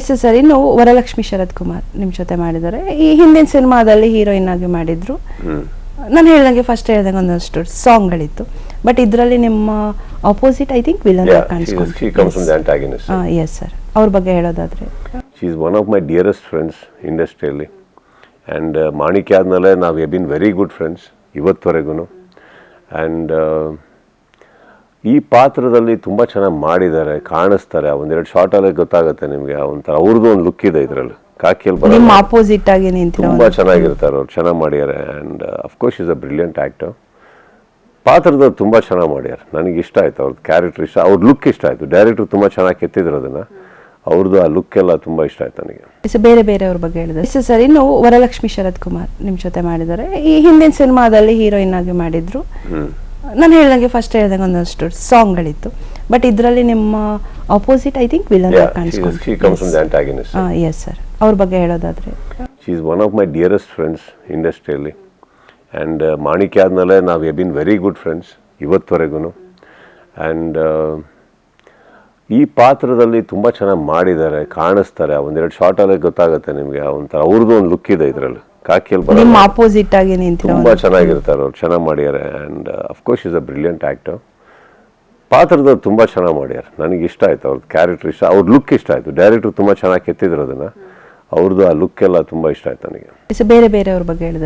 Yes sir ಇನ್ನು ವರಲಕ್ಷ್ಮಿ ಶರತ್ ಕುಮಾರ್ ನಿಮ್ಮ ಜೊತೆ ಮಾಡಿದ್ದಾರೆ. ಈ ಹಿಂದಿನ ಸಿನಿಮಾದಲ್ಲಿ ಹೀರೋಯಿನ್ ಆಗಿ ಮಾಡಿದ್ರು. ನಾನು ಹೇಳ್ದಂಗೆ ಫಸ್ಟ್ ಹೇಳ್ದಂಗೆ ಒಂದಷ್ಟು ಸಾಂಗ್ಗಳಿತ್ತು ಬಟ್ ಇದರಲ್ಲಿ ನಿಮ್ಮ opposite I think villain. Yes sir ಅವ್ರ ಬಗ್ಗೆ ಹೇಳೋದಾದ್ರೆ. She is one of my dearest friends ಇಂಡಸ್ಟ್ರಿಯಲ್ಲಿ ಆ್ಯಂಡ್ ಮಾಣಿಕ್ಯ ಆದಮೇಲೆ ನಾವು A been very good friends ಇವತ್ತುವರೆಗೂ ಆ್ಯಂಡ್ ಈ ಪಾತ್ರದಲ್ಲಿ ತುಂಬ ಚೆನ್ನಾಗಿ ಮಾಡಿದ್ದಾರೆ ಕಾಣಿಸ್ತಾರೆ. ಒಂದೆರಡು ಶಾರ್ಟಲ್ಲೇ ಗೊತ್ತಾಗುತ್ತೆ ನಿಮಗೆ ಒಂಥರ ಅವ್ರದ್ದು ಒಂದು ಲುಕ್ ಇದೆ ಇದರಲ್ಲಿ. ಕಾಕಿಯಲ್ಲಿ ಬರೋ ನಿಮ್ಮ ಆಪೋಸಿಟ್ ಆಗಿ ನಿಂತಿರೋ ತುಂಬ ಚೆನ್ನಾಗಿರ್ತಾರೆ ಅವ್ರು ಚೆನ್ನಾಗಿ ಮಾಡ್ಯಾರೆ and of course is a brilliant actor ಪಾತ್ರದ ತುಂಬ ಚೆನ್ನಾಗಿ ಮಾಡ್ಯಾರ ನನಗೆ ಇಷ್ಟ ಆಯ್ತು ಅವ್ರದ್ದು ಕ್ಯಾರೆಕ್ಟರ್ ಇಷ್ಟ ಅವ್ರ ಲುಕ್ ಇಷ್ಟ ಆಯಿತು. ಡೈರೆಕ್ಟ್ರು ತುಂಬ ಚೆನ್ನಾಗಿ ಕೆತ್ತಿದ್ರು ಅದನ್ನು. ಅವ್ರದ್ದು ಆ ಲುಕ್ ಎಲ್ಲ ತುಂಬ ಇಷ್ಟ ಆಯ್ತು ನನಗೆ. ಸೊ ಬೇರೆ ಬೇರೆಯವ್ರ ಬಗ್ಗೆ ಹೇಳಿದ್ರೆ. ಎಸ್ ಸರ್ ಇನ್ನು ವರಲಕ್ಷ್ಮಿ ಶರತ್ ಕುಮಾರ್ ನಿಮ್ಮ ಜೊತೆ ಮಾಡಿದ್ದಾರೆ. ಈ ಹಿಂದಿನ ಸಿನಿಮಾದಲ್ಲಿ ಹೀರೋಯಿನ್ ಆಗಿ ಮಾಡಿದ್ರು. ನಾನು ಹೇಳ್ದಂಗೆ ಫಸ್ಟ್ ಹೇಳ್ದಂಗೆ ಒಂದಷ್ಟು ಸಾಂಗ್ಗಳಿತ್ತು ಬಟ್ ಇದರಲ್ಲಿ ನಿಮ್ಮ opposite I think villain Yeah, she is- she comes from the antagonist. Yes sir ಅವ್ರ ಬಗ್ಗೆ ಹೇಳೋದಾದ್ರೆ. She is one of my dearest friends ಇಂಡಸ್ಟ್ರಿಯಲ್ಲಿ ಆ್ಯಂಡ್ ಮಾಣಿಕ್ಯ ಆದಮೇಲೆ ನಾವು A been very good friends ಇವತ್ತುವರೆಗೂ ಆ್ಯಂಡ್ ಈ ಪಾತ್ರದಲ್ಲಿ ತುಂಬ ಚೆನ್ನಾಗಿ ಮಾಡಿದ್ದಾರೆ ಕಾಣಿಸ್ತಾರೆ. ಒಂದೆರಡು ಶಾರ್ಟಲ್ಲೇ ಗೊತ್ತಾಗುತ್ತೆ ನಿಮಗೆ ಒಂಥರ ಅವ್ರದ್ದು ಒಂದು ಲುಕ್ ಇದೆ ಇದರಲ್ಲಿ. ಕಾಕಿಯಲ್ಲಿ ಬರೋ ನಿಮ್ಮ ಆಪೋಸಿಟ್ ಆಗಿ ನಿಂತಿರೋ ತುಂಬಾ ಚೆನ್ನಾಗಿರ್ತಾರೆ ಅವ್ರು ಚೆನ್ನಾಗಿ ಮಾಡ್ಯಾರೆ. And of course is a brilliant actor ಪಾತ್ರದ ತುಂಬ ಚೆನ್ನಾಗಿ ಮಾಡ್ಯಾರ. ನನಗೆ ಇಷ್ಟ ಆಯ್ತು ಅವ್ರದ್ದು ಕ್ಯಾರೆಕ್ಟರ್ ಇಷ್ಟ. ಅವ್ರ ಲುಕ್ ಇಷ್ಟ ಆಯ್ತು. ಡೈರೆಕ್ಟರ್ ತುಂಬ ಚೆನ್ನಾಗಿ ಕೆತ್ತಿದ್ರು ಅದನ್ನು. ಅವ್ರದ್ದು ಆ ಲುಕ್ ಎಲ್ಲ ತುಂಬ ಇಷ್ಟ ಆಯ್ತು ನನಗೆ. ಬೇರೆ ಬೇರೆ ಅವ್ರ ಬಗ್ಗೆ ಹೇಳಿದ್ರೆ?